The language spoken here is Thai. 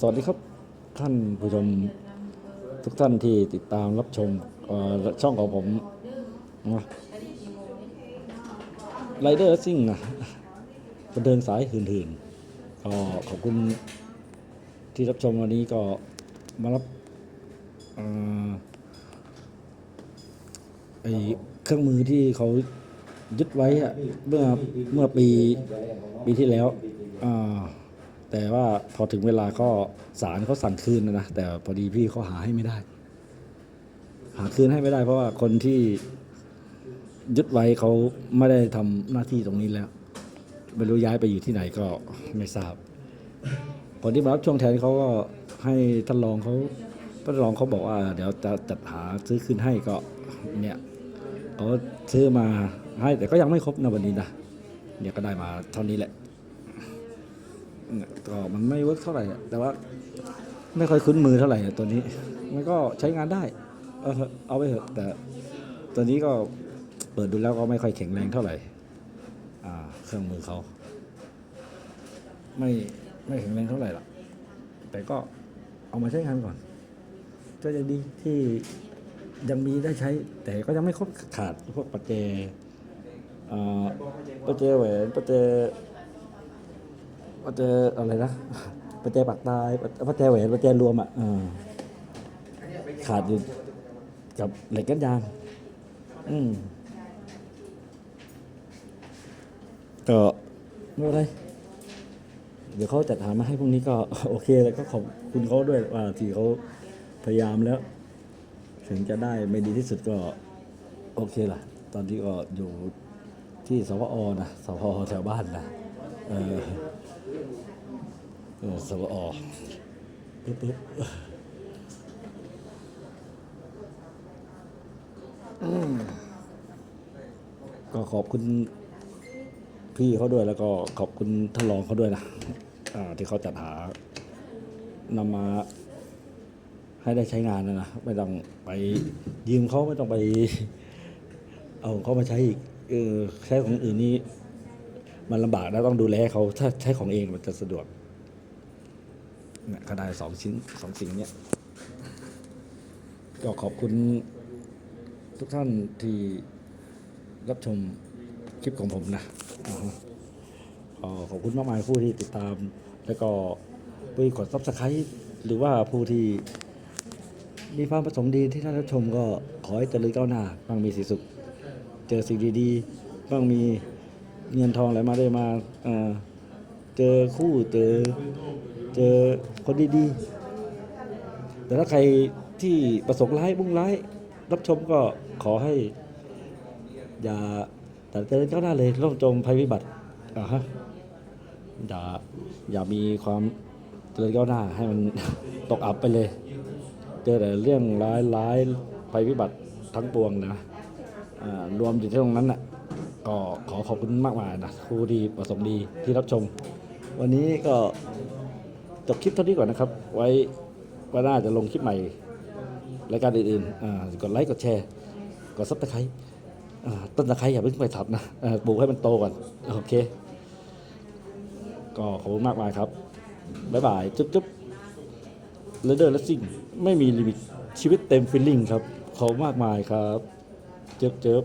สวัสดีครับท่านผู้ชมทุกท่านที่ติดตามรับชมช่องของผมไรเดอร์ซิ่งนะบันเทิงสายหื่นๆก็ขอบคุณที่รับชมวันนี้ก็มารับเอ่อไอเครื่องมือที่เขายึดไว้เมื่อเมื่อปีปีที่แล้วอ่า แต่ว่าพอถึงเวลาก็ศาลเขาสั่งคืนนะนะแต่พอดีพี่เขาหาให้ไม่ได้ หาคืนให้ไม่ได้ เพราะว่าคนที่ยึดไว้เขาไม่ได้ทำหน้าที่ตรงนี้แล้วไม่รู้ย้ายไปอยู่ที่ไหนก็ไม่ทราบคนที่มารับช่วงแทนเขาก็ให้ท่านรองเขาท่านรองเขาบอกว่า เดี๋ยวจะจัดหาซื้อคืนให้ก็เนี่ยเขาซื้อมาให้แต่ก็ยังไม่ครบนะวันนี้นะเนี่ยก็ได้มาเท่านี้แหละ ก็มันไม่เวิร์กเท่าไหร่แต่ว่าไม่ค่อยคุ้นมือเท่าไหร่ตัวนี้ มันก็ใช้งานได้ เออเอาไปเถอะแต่ตัวนี้ก็เปิดดูแล้วก็ไม่ค่อยแข็งแรงเท่าไหร่อ่าเครื่องมือเขาไม่ไม่แข็งแรงเท่าไหร่หรอกแต่ก็เอามาใช้งานก่อน ก็ยังดีที่ยังมีได้ใช้ แต่ก็ยังไม่ครบขาดพวกประแจอ่าประแจแหวนประแจ ประแจอะไรนะประแจปากตายประแจแหวนประแจรวมอะขาดอยู่กับเหล็กกันยาง อืมก็ไม่เป็นไรเดี๋ยวเขาจัดหามาให้พรุ่งนี้ก็โอเคแล้วก็ขอบคุณเขาด้วยว่าที่เขาพยายามแล้ว ถึงจะได้ไม่ดีที่สุดก็ โอเคล่ะ ตอนที่ก็อยู่ที่สวอนะสวแถวบ้านนะเออเออ สวอปึ๊บปึ๊บก็ขอบคุณพี่เขาด้วยแล้วก็ขอบคุณท่านรองเขาด้วยนะที่เขาจัดหานำมาให้ได้ใช้งานนะนะไม่ต้องไปยืมเขาไม่ต้องไป เอาเขามาใช้อีกเออใช้ของอื่นนี่มันลำบากแล้วต้องดูแลเขาถ้าใช้ของเองมันจะสะดวก เนี่ยก็ได้สองชิ้นสองสิ่งเนี่ยก็ขอบคุณทุกท่านที่รับชมคลิปของผมนะอ่าฮะก็ขอบคุณมากมายผู้ที่ติดตาม แล้วก็ผู้ที่กดซับสไครต์หรือว่าผู้ที่มีความประสงค์ดีที่ท่านรับชมก็ขอให้เจริญก้าวหน้าบ้างมีสีสุข เจอสิ่งดีๆบ้างมีเงินทองไหลมาได้มาเจอคู่เจอ เจอคนดีๆ แต่ถ้าใครที่ประสงค์ร้ายบุ่งร้าย รับชมก็ขอให้ อย่าแต่เจริญก้าวหน้าเลยร่มจมภัยพิบัติอ่าฮะอย่าอย่ามีความเจริญก้าวหน้าให้มัน ตกอับไปเลย เจอแต่เรื่องร้ายร้ายภัยพิบัติทั้งปวงนะอ่ารวมอยู่ที่ตรงนั้นน่ะก็ขอขอบคุณมากมายนะผู้ที่ประสงค์ดีที่รับชม วันนี้ก็ จบคลิปเท่านี้ก่อนนะครับ ไว้ว่าน่าจะลงคลิปใหม่รายการอื่นๆอ่ากดไลค์กดแชร์กดซับสไครต์ต้นตะไคร้อย่าเพิ่งไปทับนะปลูกให้มันโตก่อนโอเค ก็ขอบคุณมากมายครับบ๊ายบายจุ๊บจุ๊บเลเดอร์และซิ่งไม่มีลิมิตชีวิตเต็มฟิลลิ่งครับขอบคุณมากมายครับ เจ็บเจ็บ